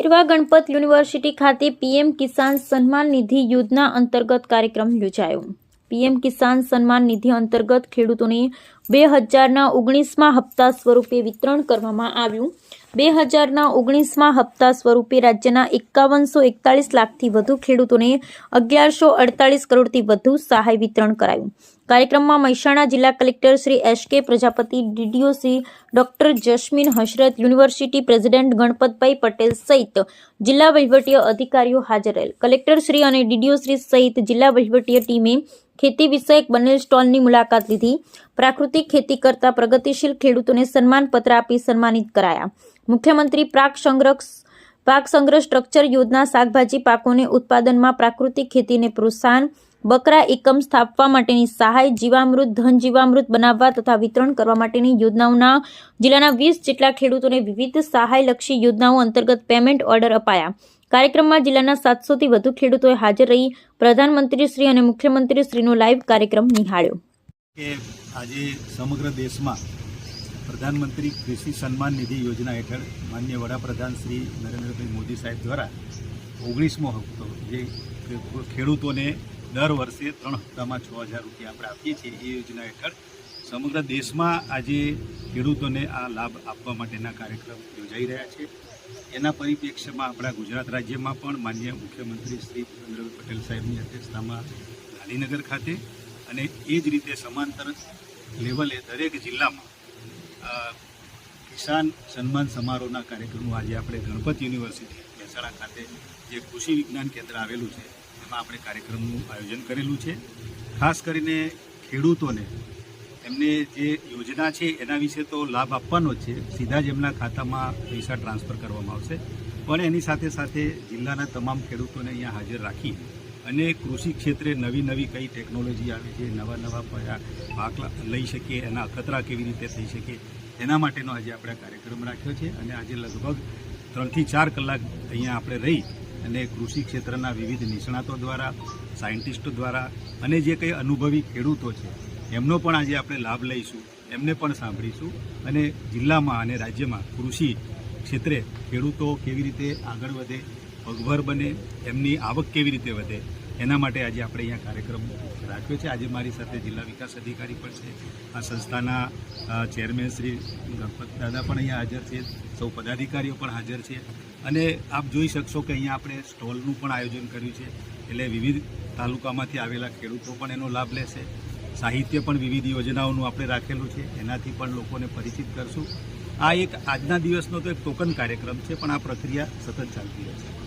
ઇરવા Ganpat university ખાતે PM Kisan Samman Nidhi યોજના અંતર્ગત કાર્યક્રમ યોજાયો. પીએમ કિસાન સન્માન નિધિ અંતર્ગત ખેડૂતોને બે હજારના ઓગણીસમાં હપ્તા સ્વરૂપે વિતરણ કરવામાં આવ્યું. બે હજારના ઓગણીસમાં હપ્તા સ્વરૂપે રાજ્યના એકાવનસો એકતાળીસ લાખથી વધુ ખેડૂતોને અગિયારસો અડતાલીસ કરોડથી વધુ સહાય વિતરણ કરાયું. કાર્યક્રમમાં મહેસાણા જિલ્લા collector Shri S K Prajapati, DDO Shri doctor Jasmin Hashrat university president Ganpatbhai Patel સહિત જિલ્લા વહીવટીય અધિકારીઓ હાજર રહેલ. કલેક્ટર શ્રી અને ડીડીઓ શ્રી સહિત જિલ્લા વહીવટીય ટીમે ખેતી વિષયક બનેલ સ્ટોલની મુલાકાત લીધી. પ્રાકૃતિક ખેતી કરતા પ્રગતિશીલ ખેડૂતોને સન્માનપત્ર આપી સન્માનિત કરાયા. મુખ્યમંત્રી પાક સંગ્રહ પાક સંગ્રહ સ્ટ્રક્ચર યોજના શાકભાજી પાકોને ઉત્પાદનમાં પ્રાકૃતિક ખેતીને પ્રોત્સાહન, બકરા એકમ સ્થાપવા માટેની સહાય, જીવામૃત, ધન જીવામૃત બનાવવા તથા વિતરણ કરવા માટેની યોજનાઓના જિલ્લાના વીસ જેટલા ખેડૂતોને વિવિધ સહાયલક્ષી યોજનાઓ અંતર્ગત પેમેન્ટ ઓર્ડર અપાયા. કાર્યક્રમમાં જિલ્લાના સાતસોથી વધુ ખેડૂતોએ હાજર રહી પ્રધાનમંત્રી શ્રી અને મુખ્યમંત્રી શ્રીનો લાઈવ કાર્યક્રમ નિહાળ્યો. કે આજે સમગ્ર દેશમાં પ્રધાનમંત્રી કૃષિ સન્માન નિધિ યોજના હેઠળ માન્ય વડાપ્રધાન શ્રી નરેન્દ્રભાઈ મોદી સાહેબ દ્વારા ઓગણીસમો હપ્તો, જે ખેડૂતોને દર વર્ષે ત્રણ હપ્તામાં છ હજાર રૂપિયા આપણે આપીએ છીએ, એ યોજના હેઠળ સમગ્ર દેશમાં આજે ખેડૂતોને આ લાભ આપવા માટેના કાર્યક્રમ યોજાઈ રહ્યા છે. એના પરિપ્રેક્ષ્યમાં આપણા ગુજરાત રાજ્યમાં પણ માન્ય મુખ્યમંત્રી શ્રી ભૂપેન્દ્રભાઈ પટેલ સાહેબની અધ્યક્ષતામાં ગાંધીનગર ખાતે અને એ જ રીતે સમાંતર લેવલે દરેક જિલ્લામાં કિસાન સન્માન સમારોહના કાર્યક્રમો આજે આપણે ગણપત યુનિવર્સિટી મહેસાણા ખાતે જે કૃષિ વિજ્ઞાન કેન્દ્ર આવેલું છે, એમાં આપણે કાર્યક્રમનું આયોજન કરેલું છે. ખાસ કરીને ખેડૂતોને એમને જે યોજના છે, એના વિશે તો લાભ આપવાનો છે. સીધા જ એમના ખાતામાં પૈસા ટ્રાન્સફર કરવામાં આવશે. પણ એની સાથે સાથે જિલ્લાના તમામ ખેડૂતોને અહીંયા હાજર રાખી અને કૃષિ ક્ષેત્રે નવી નવી કઈ ટેકનોલોજી આવે છે, નવા નવા પાક લઈ શકીએ એના અખતરા કેવી રીતે થઈ શકે, એના માટેનો આજે આપણે કાર્યક્રમ રાખ્યો છે. અને આજે લગભગ ત્રણથી ચાર કલાક અહીંયા આપણે રહી અને કૃષિ ક્ષેત્રના વિવિધ નિષ્ણાતો દ્વારા, સાયન્ટિસ્ટો દ્વારા અને જે કંઈ અનુભવી ખેડૂતો છે એમનો પણ આજે આપણે લાભ લઈશું, એમને પણ સાંભળીશું અને જિલ્લામાં અને રાજ્યમાં કૃષિ ક્ષેત્રે ખેડૂતો કેવી રીતે આગળ વધે, પગભર બને, એમની આવક કેવી રીતે વધે, એના માટે આજે આપણે અહીંયા કાર્યક્રમ રાખ્યો છે. આજે મારી સાથે જિલ્લા વિકાસ અધિકારી પણ છે. આ સંસ્થાના ચેરમેન શ્રી ગણપત દાદા પણ અહીંયા હાજર છે. સૌ પદાધિકારીઓ પણ હાજર છે. અને આપ જોઈ શકશો કે અહીંયા આપણે સ્ટોલનું પણ આયોજન કર્યું છે. એટલે વિવિધ તાલુકામાંથી આવેલા ખેડૂતો પણ એનો લાભ લેશે. સાહિત્ય પણ વિવિધ યોજનાઓનું આપણે રાખેલું છે. એનાથી પણ લોકોને પરિચિત કરશું. આ એક આજના દિવસનો તો એક ટોકન કાર્યક્રમ છે, પણ આ પ્રક્રિયા સતત ચાલતી રહેશે.